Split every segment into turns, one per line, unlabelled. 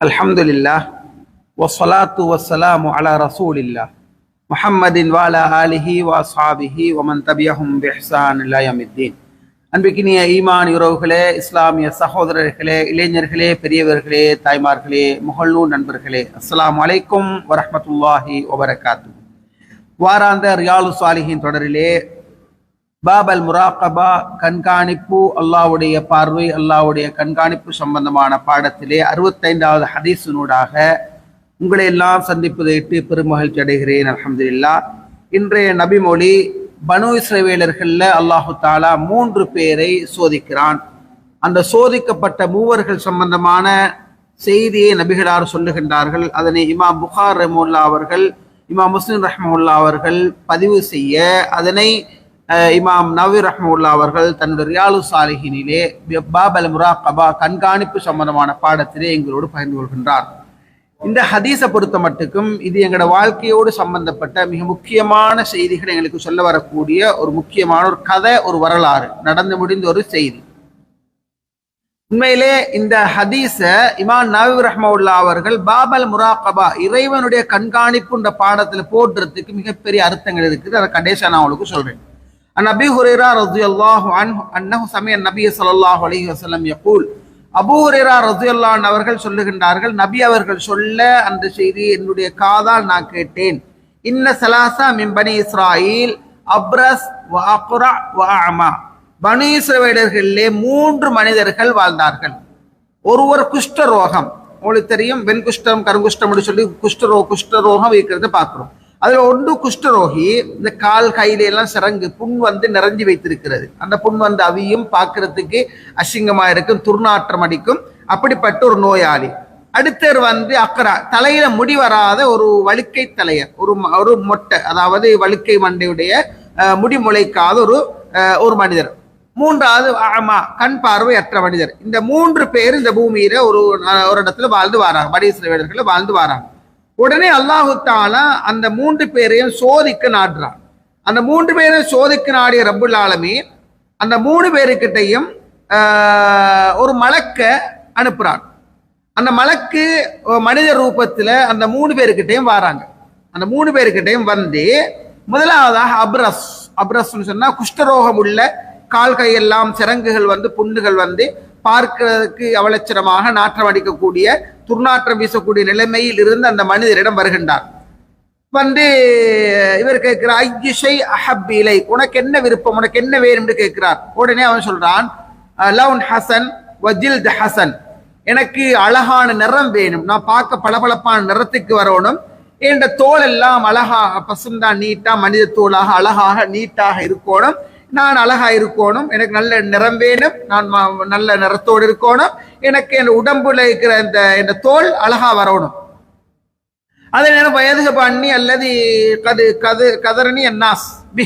அல்ஹம்துலில்லா வசலாத்து வசலாமு அலா ரசூலில்லா முஹம்மதின் வாலா ஆலிஹி வா சாபிஹி ஒமன் தபியஹும் பெஹ்சான் இல்லாயமித்தீன் அன்பிக்கினிய ஈமான் உறவுகளே இஸ்லாமிய சகோதரர்களே இளைஞர்களே பெரியவர்களே தாய்மார்களே முகல்லூர் நண்பர்களே அஸ்லாம் வலைக்கும் வரமத்துல்லாஹி வபரகாத்து வாராந்த ரியாலு சாலிஹின் தொடரிலே பாபல் முராகபா கண்காணிப்பு அல்லாவுடைய பார்வை அல்லாவுடைய கண்காணிப்பு சம்பந்தமான பாடத்திலே அறுபத்தைந்தாவது ஹதீஸினூடாக உங்களை எல்லாம் சந்திப்பதை இட்டு பெருமகிழ்ச்சி அடைகிறேன் அல்ஹம்துலில்லா. இன்றைய நபிமொழி பனு இஸ்ரவேலர்களில் அல்லாஹு தாலா மூன்று பேரை சோதிக்கிறான். அந்த சோதிக்கப்பட்ட மூவர்கள் சம்பந்தமான செய்தியை நபிகளார் சொல்லுகின்றார்கள். அதனை இமாம் புகார் ரஹமுல்லா அவர்கள் இமாம் முஸ்லிம் ரஹமுல்லா அவர்கள் பதிவு செய்ய அதனை இமாம் நவி ரஹமுல்லா அவர்கள் தன்னுடைய ரியாலு சாலிஹினிலே பாபல் முராகபா கண்காணிப்பு சம்பந்தமான பாடத்திலே எங்களோடு பகிர்ந்து கொள்கின்றார். இந்த ஹதீஸை பொறுத்த மட்டுக்கும் இது எங்களோட வாழ்க்கையோடு சம்பந்தப்பட்ட மிக முக்கியமான செய்திகள் எங்களுக்கு சொல்ல வரக்கூடிய ஒரு முக்கியமான ஒரு கதை ஒரு வரலாறு நடந்து முடிந்த ஒரு செய்தி. உண்மையிலே இந்த ஹதீஸ இமாம் நவி ரஹ்மவுல்லா அவர்கள் பாபல் முராகபா இறைவனுடைய கண்காணிப்புன்ற பாடத்துல போடுறதுக்கு மிகப்பெரிய அர்த்தங்கள் இருக்குது. அதை கடைசியாக நான் உங்களுக்கு சொல்றேன். அன் அபி ஹுரேரா ரலியல்லாஹு அன்ஹு அன்னஹு சமிய நபிய ஸல்லல்லாஹு அலைஹி வஸல்லம் யகூல் அபூ ஹுரேரா ரலியல்லாஹு அவர்கள் சொல்லுகின்றார்கள் நபி அவர்கள் சொல்ல அந்த செய்தி என்னுடைய காதால் நான் கேட்டேன். இன்ன சலாசா மிம்பனி இஸ்ராயில் அப்ரஸ் வ வாமா வ இஸ்ரவேலர்களிலே மூன்று மனிதர்கள் வாழ்ந்தார்கள். ஒருவர் குஷ்டரோகம் உங்களுக்கு தெரியும் வெண்குஷ்டம் கருங்குஷ்டம் சொல்லி குஷ்டரோ குஷ்டரோகம் இருக்கிறத பார்க்குறோம். அதுல ஒன்று குஷ்டரோகி இந்த கால் கையில எல்லாம் சிறங்கு புண் வந்து நிறைஞ்சு வைத்திருக்கிறது. அந்த புண் வந்து அவியும் பார்க்கறதுக்கு அசிங்கமா இருக்கும் துர்நாற்றம் அடிக்கும். அப்படிப்பட்ட ஒரு நோயாளி. அடுத்தர் வந்து அக்கரா தலையில முடி வராத ஒரு வழுக்கை தலையர் ஒரு ஒரு மொட்டை அதாவது வழுக்கை மண்டையுடைய முடி முளைக்காத ஒரு ஒரு மனிதர். மூன்றாவது ஆமா கண் பார்வையற்ற மனிதர். இந்த மூன்று பேர் இந்த பூமியில ஒரு ஒரு இடத்துல வாழ்ந்து வராங்க படீஸ்வர வேடர்கள்ல வாழ்ந்து வராங்க. உடனே அல்லாஹு தாலா அந்த மூன்று பேரையும் சோதிக்க நாடுறான். அந்த மூன்று பேரையும் சோதிக்க நாடிய ரப்புல் ஆலமீன் அந்த மூணு பேருக்கிட்டையும் ஒரு மலக்க அனுப்புறான். அந்த மலக்கு மனித ரூபத்தில் அந்த மூணு பேருக்கிட்டையும் வராங்க. அந்த மூணு பேருக்கிட்டையும் வந்து முதலாவதாக அப்ரஸ் அப்ரஸ்னு சொன்னா குஷ்டரோகம் உள்ள கால் கையெல்லாம் சிறங்குகள் வந்து புண்ணுகள் வந்து பார்க்கிறதுக்கு அவலட்சணமாக நாற்றம் அடிக்கக்கூடிய துர்நாற்றம் வீசக்கூடிய நிலைமையில் இருந்து அந்த மனிதரிடம் வருகின்றார். வந்து இவர் கேட்கிறார் ஐயுஷை அஹப் இலை உனக்கு என்ன விருப்பம் உனக்கு என்ன வேணும்? என்று கேட்கிறார். உடனே அவன் சொல்றான் லவுன் ஹசன் வஜில்த் ஹசன் எனக்கு அழகான நிறம் வேணும். நான் பார்க்க பளபளப்பான நிறத்துக்கு வரணும். என்ற தோல் எல்லாம் அழகா பசுந்தான் நீட்டா மனித தோலாக அழகாக நீட்டாக இருக்கணும். நான் அழகா இருக்கணும் எனக்கு நல்ல நிறம் வேணும் நான் நல்ல நிறத்தோடு இருக்கணும் எனக்கு என் உடம்புல இருக்கிற இந்த இந்த தோல் அழகா வரணும். அதே நேரம் வயதுக பண்ணி அல்லது கது கது கதரணி அன்னாஸ் பி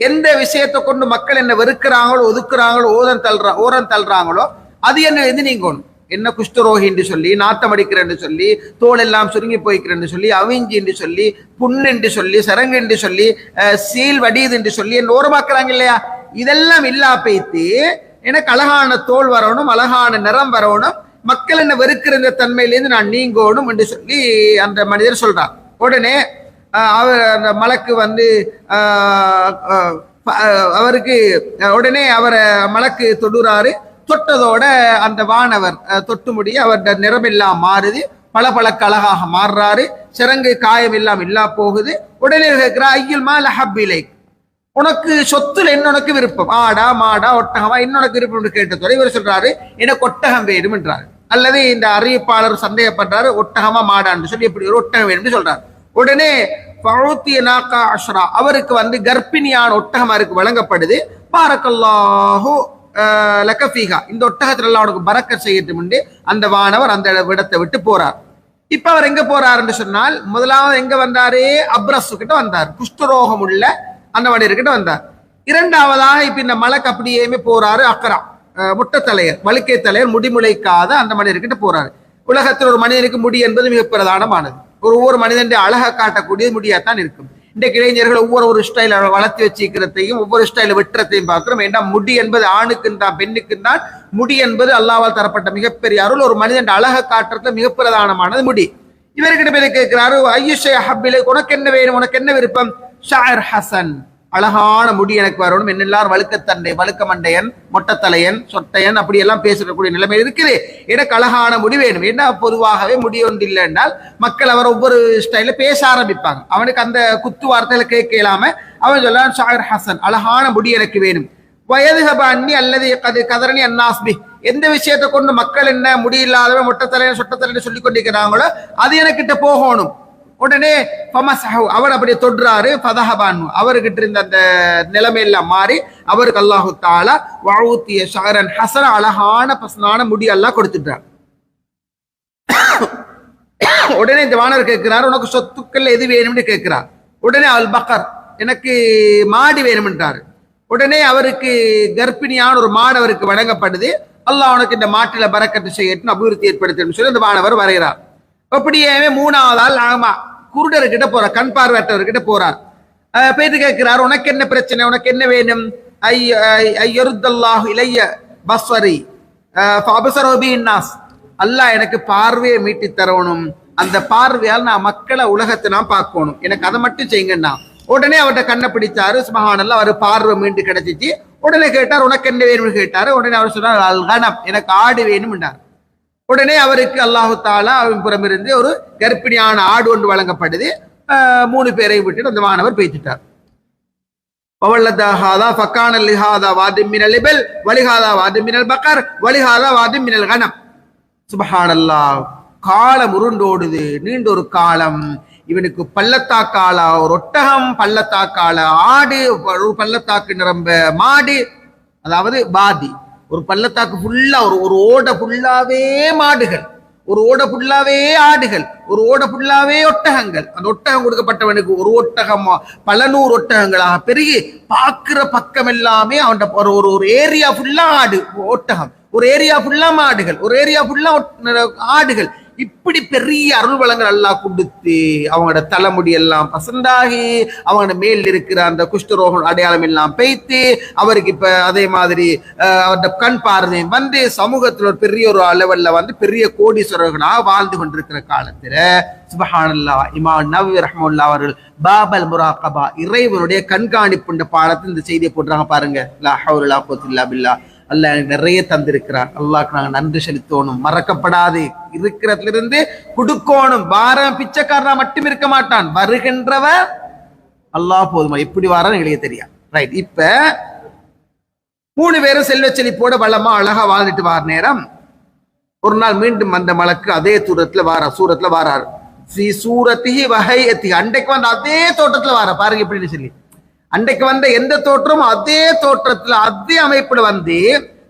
எந்த விஷயத்தை கொண்டு மக்கள் என்ன வெறுக்கிறாங்களோ ஒதுக்குறாங்களோ ஓதம் தள்ளுறா ஓரம் தள்ளுறாங்களோ அது என்ன எது நீங்கணும். என்ன குஷ்டரோகி என்று சொல்லி நாத்தம் அடிக்கிறேன்னு சொல்லி தோல் எல்லாம் சுருங்கி போய்க்கிறேன்னு சொல்லி அவிஞ்சி என்று சொல்லி புண்ணு என்று சொல்லி சரங்கு என்று சொல்லி சீல் வடியுது என்று சொல்லி என்ன ஓரமாக்குறாங்க இல்லையா? இதெல்லாம் இல்லா பேத்து எனக்கு அழகான தோல் வரணும் அழகான நிறம் வரணும் மக்கள் என்ன வெறுக்கிற இந்த தன்மையிலேருந்து நான் நீங்கணும் என்று சொல்லி அந்த மனிதர் சொல்றார். உடனே அவர் அந்த மலக்கு வந்து அவருக்கு உடனே அவரை மலக்கு தொடுறாரு. தொட்டதோட அந்த வானவர் தொட்டு முடிய அவர் நிறமெல்லாம் மாறுது. பளபள கழகாக மாறுறாரு. சிறங்கு காயம் எல்லாம் இல்லா போகுது. உடனே கேட்கிறா ஐயில் மால ஹப்பிலை உனக்கு சொத்துல என்ன உனக்கு விருப்பம்? ஆடா மாடா ஒட்டகமா என்ன உனக்கு விருப்பம்? என்று கேட்டதோட இவர் சொல்றாரு எனக்கு ஒட்டகம் வேணும் என்றாரு. அல்லது இந்த அறிவிப்பாளர் சந்தேகப்படுறாரு ஒட்டகமா மாடான்னு சொல்லி இப்படி ஒரு ஒட்டகம் வேணும்னு சொல்றாரு. உடனே பழுத்திய நாக்கா அஷ்ரா அவருக்கு வந்து கர்ப்பிணியான ஒட்டகம் அவருக்கு வழங்கப்படுது. பாரக்கல்லாஹு லக்கஃபீகா இந்த ஒட்டகத்துல அவனுக்கு பறக்க செய்யட்டும் என்று அந்த வானவர் அந்த இடத்தை விட்டு போறார். இப்ப அவர் எங்க போறாருன்னு சொன்னால் முதலாவது எங்க வந்தாரு? அப்ரஸ் கிட்ட வந்தார். குஷ்டரோகம் உள்ள அந்த வடிவர்கிட்ட வந்தார். இரண்டாவதாக இப்ப இந்த மலைக்கு அப்படியே போறாரு அக்கரா. அஹ், முட்டை தலையர் வழுக்கை தலையர் முடிமுளைக்காத அந்த மனிதர்கிட்ட போறாரு. உலகத்தில் ஒரு மனிதனுக்கு முடி என்பது மிக பிரதானமானது. ஒரு ஒவ்வொரு மனிதனுடைய அழகை காட்டக்கூடிய முடியாதான் இருக்கும். இன்றைக்கு இளைஞர்கள் ஒவ்வொரு ஒரு ஸ்டைல வளர்த்து வச்சிருக்கிறதையும் ஒவ்வொரு ஸ்டைல வெட்டுறதையும் பார்க்கிறோம். ஏன்னா முடி என்பது ஆணுக்கு தான் பெண்ணுக்கு தான். முடி என்பது அல்லாவால் தரப்பட்ட மிகப்பெரிய அருள். ஒரு மனிதன் அழகை காட்டுறதுல மிக பிரதானமானது முடி. இவர்கிட்ட பேர் கேட்கிறாரு ஐயுஷை ஹப்பிலே உனக்கு என்ன வேணும்? உனக்கு என்ன விருப்பம்? ஷாயர் ஹசன். அழகான முடி எனக்கு வரணும். என்ன எல்லாரும் வழுக்கத்தண்டை வழுக்க மண்டையன் மொட்டத்தலையன் சொட்டையன் அப்படி எல்லாம் பேசக்கூடிய நிலைமை இருக்குது எனக்கு அழகான முடி வேணும். என்ன பொதுவாகவே முடி ஒன்று இல்லை என்றால் மக்கள் அவர் ஒவ்வொரு ஸ்டைல பேச ஆரம்பிப்பாங்க. அவனுக்கு அந்த குத்து வார்த்தையில கேட்க இல்லாம அவன் சொல்லான் ஷாகர் ஹசன் அழகான முடி எனக்கு வேணும். வயது அன்னி அல்லது கது கதரணி அன்னாஸ்பி எந்த விஷயத்தை கொண்டு மக்கள் என்ன முடியில்லாதவன் மொட்டத்தலையன் சொட்டத்தலைன்னு சொல்லி கொண்டிருக்கிறாங்களோ அது எனக்கிட்ட போகணும். உடனே ஃபமசஹு அவர் அப்படி தொடுறாரு ஃபதஹபான் அவர்கிட்ட இருந்த அந்த நிலைமை எல்லாம் மாறி அவருக்கு அல்லாஹு தாலா வழுத்திய ஷாரன் ஹசன அழகான பசனான முடியெல்லாம் கொடுத்துட்டார். உடனே இந்த வானர் கேட்கிறார் உனக்கு சொத்துக்கள் எது வேணும்னு? கேட்கிறார். உடனே அல் பக்கர் எனக்கு மாடு வேணும்ன்றாரு. உடனே அவருக்கு கர்ப்பிணியான ஒரு மாடு அவருக்கு வழங்கப்படுது. அல்லாஹ் உனக்கு இந்த மாட்டில பறக்கத்து செய்யட்டும் அபிவிருத்தி ஏற்படுத்தணும் சொல்லி அந்த மாணவர் வரைகிறார். அப்படியே மூணாவது ஆள் ஆமா குருடர்கிட்ட போறார் கண் பார்வையற்றவர்கிட்ட போறார். அஹ் கேட்கிறார் உனக்கு என்ன பிரச்சனை? உனக்கு என்ன வேணும்? ஐ ஐயருத்தல்லாஹு இளைய பஸ்வரி. நாஸ். அல்லாஹ் எனக்கு பார்வையை மீட்டி தரணும். அந்த பார்வையால் நான் மக்களை உலகத்தை நான் பார்க்கணும். எனக்கு அதை மட்டும் செய்யுங்கண்ணா. உடனே அவர்கிட்ட கண்ணை பிடிச்சாரு. சுபஹானல்ல அவர் பார்வை மீண்டு கிடைச்சிச்சு. உடனே கேட்டார் உனக்கு என்ன வேணும்னு? கேட்டாரு. உடனே அவர் சொன்னார் அல் எனக்கு ஆடு வேணும்ன்றார். உடனே அவருக்கு அல்லாஹு தாலா அவன் புறமிருந்து ஒரு கர்ப்பிணியான ஆடு ஒன்று வழங்கப்படுது. ஆஹ் மூணு பேரை விட்டுட்டு அந்த மாணவர் பேசிட்டார் பவல்லதாஹாதா ஃபக்கான லிஹாதா வாதிம் மினல் இபல் வலிஹாதா வாதிம் மினல் பக்கர் வலிஹாதா வாதிம் மினல் கனம். சுபஹானல்லா காலம் உருண்டோடுது நீண்ட ஒரு காலம். இவனுக்கு பள்ளத்தாக்காலா ஒரு ஒட்டகம் பள்ளத்தாக்கால ஆடு ஒரு பள்ளத்தாக்கு நிரம்ப மாடு அதாவது பாதி. ஒரு பள்ளத்தாக்கு ஃபுல்லா ஒரு ஒரு ஓடை ஃபுல்லாவே மாடுகள். ஒரு ஓடை ஃபுல்லாவே ஆடுகள். ஒரு ஓடை ஃபுல்லாவே ஒட்டகங்கள். அந்த ஒட்டகம் கொடுக்கப்பட்டவனுக்கு ஒரு ஒட்டகமா பல நூறு ஒட்டகங்களாக பெருகி பார்க்கிற பக்கம் எல்லாமே அவன் ஒரு ஒரு ஒரு ஏரியா ஃபுல்லா ஆடு ஒட்டகம். ஒரு ஏரியா ஃபுல்லா மாடுகள். ஒரு ஏரியா ஃபுல்லா ஆடுகள். இப்படி பெரிய அருள் வளங்கள் எல்லாம் கொடுத்து அவங்களோட தலைமுடி எல்லாம் பசந்தாகி அவங்களோட மேல் இருக்கிற அந்த குஷ்டரோக அடையாளம் எல்லாம் பெய்த்து அவருக்கு இப்ப அதே மாதிரி அவரோட கண் பார்வை வந்து சமூகத்துல ஒரு பெரிய ஒரு லெவல்ல வந்து பெரிய கோடீஸ்வரர்களாக வாழ்ந்து கொண்டிருக்கிற காலத்துல சுபஹானல்லா இமாம் நவி ரஹமுல்லா அவர்கள் பாபல் முராகபா இறைவனுடைய கண்காணிப்புண்ட பாடத்தில் இந்த செய்தியை போடுறாங்க பாருங்க. லா ஹவுலா பில்லா. அல்ல நிறைய தந்திருக்கிறார். அல்லாஹ்க்கு நாங்கள் நன்றி செலுத்தணும். மறக்கப்படாது. இருக்கிறதுல இருந்து கொடுக்கணும். வாரம் பிச்சைக்காரனா மட்டும் இருக்க மாட்டான். வருகின்றவன் அல்லாஹ் போதுமா. எப்படி வாரான்னு எங்களுக்கு தெரியும் ரைட் இப்ப மூணு பேரும் செல்வ செழிப்போட வளமா அழகா வாழ்ந்துட்டு வார நேரம் ஒரு நாள் மீண்டும் அந்த மலக்கு அதே தூரத்துல வாரா சூரத்துல வாராரு. ஸ்ரீ சூரத்தி வகை எத்தி அண்டைக்கு வந்த அதே தோட்டத்துல வார. பாருங்க எப்படின்னு சொல்லி அன்றைக்கு வந்த எந்த தோற்றமும் அதே தோற்றத்துல அதே அமைப்புல வந்து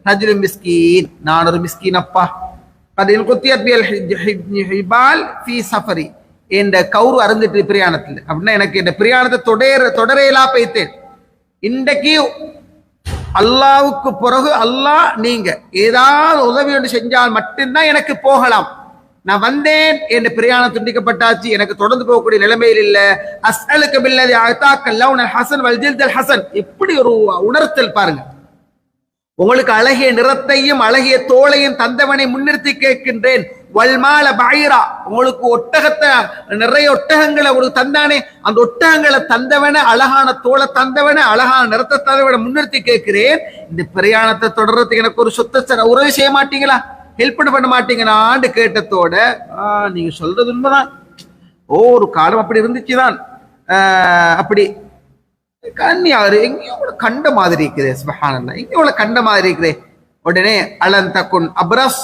ரஜுலு மிஸ்கீன் நான் ஒரு மிஸ்கீன் அப்பா அதில் குத்தியத் ஹிபால் ஃபி சஃபரி. என்ற கௌரு அருந்துட்டு பிரயாணத்துல. அப்படின்னா எனக்கு இந்த பிரயாணத்தை தொடர தொடரையிலா பைத்தேன். இன்றைக்கு அல்லாவுக்கு பிறகு அல்லாஹ் நீங்க ஏதாவது உதவி ஒன்று செஞ்சால் மட்டும்தான் எனக்கு போகலாம். நான் வந்தேன் என் பிரயாணம் துண்டிக்கப்பட்டாச்சு. எனக்கு தொடர்ந்து போகக்கூடிய நிலைமையில் இல்ல. அஸ்அலுக்கு பில்லதி அத்தாக்கல்ல உனல் ஹசன் வல்ஜில்தல் ஹசன். எப்படி ஒரு உணர்த்தல் பாருங்க. உங்களுக்கு அழகிய நிறத்தையும் அழகிய தோளையும் தந்தவனை முன்னிறுத்தி கேட்கின்றேன். வல்மால பாயிரா உங்களுக்கு ஒட்டகத்தை நிறைய ஒட்டகங்களை ஒரு தந்தானே. அந்த ஒட்டகங்களை தந்தவன அழகான தோலை தந்தவன அழகான நிறத்தை தந்தவனை முன்னிறுத்தி கேட்கிறேன். இந்த பிரயாணத்தை தொடர்றதுக்கு எனக்கு ஒரு சொத்தை உறவு செய்ய மாட்டீங்களா? ஹெல்ப் பண்ண மாட்டீங்களான்னு கேட்டதோட நீங்க சொல்றது உண்மைதான். ஓ ஒரு காலம் அப்படி இருந்துச்சுதான். தான் அப்படி கன்னியாரு எங்கேயோ உங்களை கண்ட மாதிரி இருக்குதே சுபஹானல்லா. எங்கேயோ கண்ட மாதிரி இருக்குதே. உடனே அலன் தக்குன் அப்ரஸ்.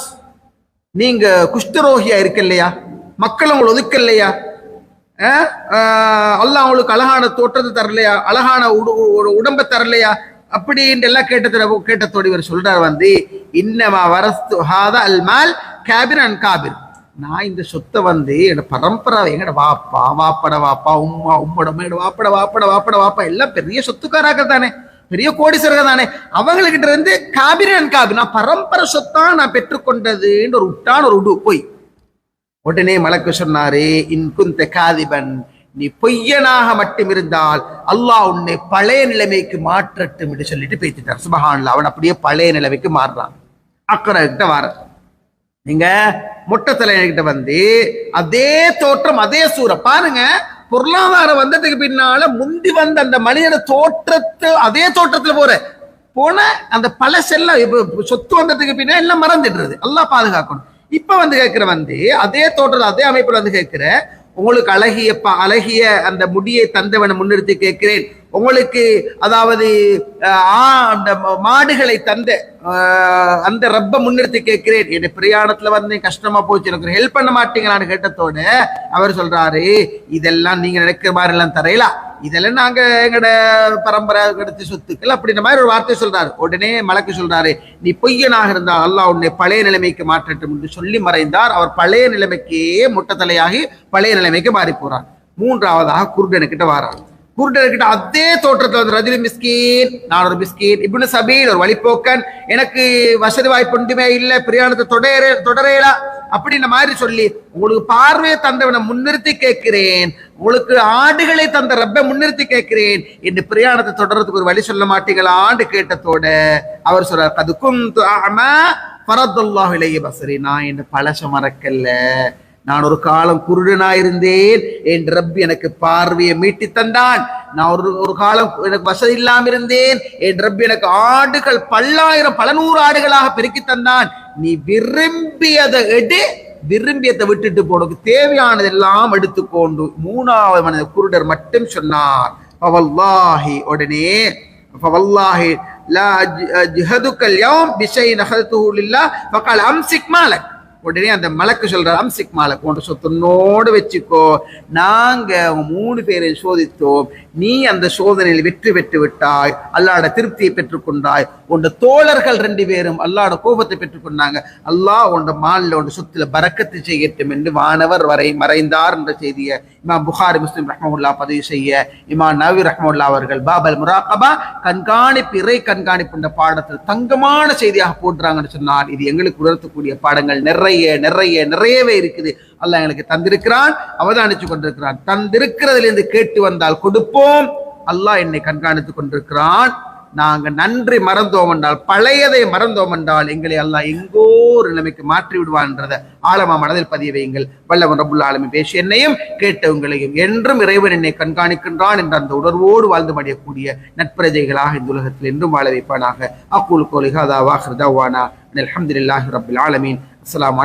நீங்க குஷ்டரோகியா இருக்க இல்லையா மக்கள் உங்களை ஒதுக்க இல்லையா அல்ல அவங்களுக்கு அழகான தோற்றத்தை தரலையா? அழகான ஒரு உடம்பை தரலையா? அப்படின்ட்டு எல்லாம் கேட்ட கேட்டத்தோடு இவர் சொல்றார் வந்து இன்னமா வரஸ்து ஹாத அல் மால் காபிர் அண்ட் காபிர். நான் இந்த சொத்தை வந்து என்னோட பரம்பரை எங்கட வாப்பா வாப்பட வாப்பா உம்மா உம்மோட என்னோட வாப்பட வாப்பட வாப்பட வாப்பா எல்லாம் பெரிய சொத்துக்காராக தானே பெரிய கோடீஸ்வரர் தானே. அவங்ககிட்ட இருந்து காபிர் அண்ட் காபிர் நான் பரம்பரை சொத்தா நான் பெற்றுக்கொண்டதுன்னு ஒரு உட்டான ஒரு உடு போய். உடனே மலக்கு சொன்னாரு இன்குந்த காதிபன் நீ பொய்யனாக மட்டும் இருந்தால் அல்லாஹ் உன்னை பழைய நிலைமைக்கு மாற்றட்டும் என்று சொல்லிட்டு பேசிட்டார். சுபஹான்ல அவன் அப்படியே பழைய நிலைமைக்கு மாறுறான். அக்கறை கிட்ட வார. நீங்க மொட்டை தலைகிட்ட வந்து அதே தோற்றம் அதே சூற. பாருங்க பொருளாதாரம் வந்ததுக்கு பின்னால முந்தி வந்த அந்த மனிதன தோற்றத்து அதே தோற்றத்துல போற. போன அந்த பழசெல்லாம் இப்ப சொத்து வந்ததுக்கு பின்னா எல்லாம் மறந்துடுறது. எல்லாம் பாதுகாக்கணும். இப்ப வந்து கேட்கிற வந்து அதே தோற்றம் அதே அமைப்புல வந்து கேட்கிற உங்களுக்கு அழகிய ப- அழகிய அந்த முடியை தந்தவனை முன்னிறுத்தி கேட்கிறேன். உங்களுக்கு அதாவது ஆ- அந்த மாடுகளை தந்த அந்த ரப்ப முன்னிறுத்தி கேட்கிறேன். என் பிரயாணத்துல வந்து கஷ்டமா போச்சு எனக்கு ஹெல்ப் பண்ண மாட்டீங்களான்னு கேட்டதோட அவர் சொல்றாரு இதெல்லாம் நீங்க நினைக்கிற மாதிரி எல்லாம் தரையலாம் இதெல்லாம் நாங்க எங்கட பரம்பரை கிடைச்ச சொத்துக்கள் அப்படின்ற மாதிரி ஒரு வார்த்தை சொல்றாரு. உடனே மலக்கு சொல்றாரு நீ பொய்யனாக இருந்தால் அல்லாஹ் உன்னை பழைய நிலைமைக்கு மாற்றட்டும் என்று சொல்லி மறைந்தார். அவர் பழைய நிலைமைக்கே முட்டத்தலையாகி பழைய நிலைமைக்கு மாறி போறார். மூன்றாவதாக குருடனுக்கிட்ட வாரார். குருடனுக்கிட்ட அதே தோற்றத்தில் வந்து ரஜினி மிஸ்கீன் நான் ஒரு மிஸ்கீன் இப்னு சபீல் ஒரு வழிப்போக்கன். எனக்கு வசதி வாய்ப்பு ஒன்றுமே இல்லை பிரயாணத்தை தொடர தொடரேலா. அப்படின்ற மாதிரி சொல்லி உங்களுக்கு பார்வையை தந்தவனை முன்னிறுத்தி கேட்கிறேன். உங்களுக்கு ஆடுகளை தந்த ரப்ப முன்னிறுத்தி கேட்கிறேன். என்று பிரயாணத்தை தொடர்றதுக்கு ஒரு வழி சொல்ல மாட்டீங்களான்னு கேட்டதோட அவர் சொல்றார் அதுக்கும் பரத்துல்லாஹ் இளைய பசரி நான் என்ன பழச மறக்கல்ல. நான் ஒரு காலம் குருடனா இருந்தேன் என் ரப் எனக்கு பார்வையை மீட்டி தந்தான். நான் ஒரு ஒரு காலம் எனக்கு வசதி இல்லாம இருந்தேன் என் ரப் எனக்கு ஆடுகள் பல்லாயிரம் பல நூறு ஆடுகளாக பெருக்கி தந்தான். நீ விரும்பியதை எடு விரும்பியதை விட்டுட்டு போனதுக்கு தேவையானதெல்லாம் எடுத்துக்கொண்டு மூணாவது மனித குருடர் மட்டும் சொன்னார். பவல்லாஹி உடனே பவல்லாஹி லா ஜிஹதுக்கல் யாம் பிஷை நஹதுஹு லில்லாஹ் ஃபகால் அம்சிக் மாலக். உடனே அந்த மலக்கு சொல்றார் அம்சிக் மாலை உன் சொத்தனோடு வச்சுக்கோ. நாங்க மூணு பேரை சோதித்தோம். நீ அந்த சோதனையில் வெற்றி பெற்று விட்டாய் அல்லாட திருப்தியை பெற்றுக்கொண்டாய். உன் தோழர்கள் ரெண்டு பேரும் அல்லாட கோபத்தை பெற்றுக்கொண்டாங்க. அல்லாஹ் உன் மாலில் உன் சொத்துல பறக்கத்து செய்யட்டும் என்று வானவர் வரை மறைந்தார் என்ற செய்தியை இமாம் புகாரி முஸ்லிம் ரஹமுல்லா பதிவு செய்ய. இமாம் நவி ரஹமுல்லா அவர்கள் பாபல் முராகபா கண்காணிப்பு இறை கண்காணிப்பு என்ற பாடத்தில் தங்கமான செய்தியாக போடுறாங்கன்னு சொன்னால் இது எங்களுக்கு உணர்த்தக்கூடிய பாடங்கள் நிறைய நிறைய நிறையவே இருக்குது. அல்ல எங்களுக்கு தந்திருக்கிறான் அவதானிச்சு கொண்டிருக்கிறான். தந்திருக்கிறதிலிருந்து கேட்டு வந்தால் கொடுப்போம். அல்லாஹ் என்னை கண்காணித்துக் கொண்டிருக்கிறான். நாங்கள் நன்றி மறந்தோம் என்றால் பழையதை மறந்தோம் என்றால் எங்களை எல்லாம் எங்கோ ஒரு நிலைமைக்கு மாற்றி விடுவான்றத ஆழமா மனதில் பதிய வையுங்கள். வல்லவன் ரபுல்லா ஆலமி பேசி என்னையும் கேட்டவங்களையும் என்றும் இறைவன் என்னை கண்காணிக்கின்றான் என்ற அந்த உணர்வோடு வாழ்ந்து மடியக்கூடிய நட்பிரஜைகளாக இந்த உலகத்தில் என்றும் வாழ வைப்பானாக. அக்கூல் கோலிஹா தாவா ஹிருதாவானா அல்ஹம்துலில்லாஹி ரபில் ஆலமீன். அஸ்லாம்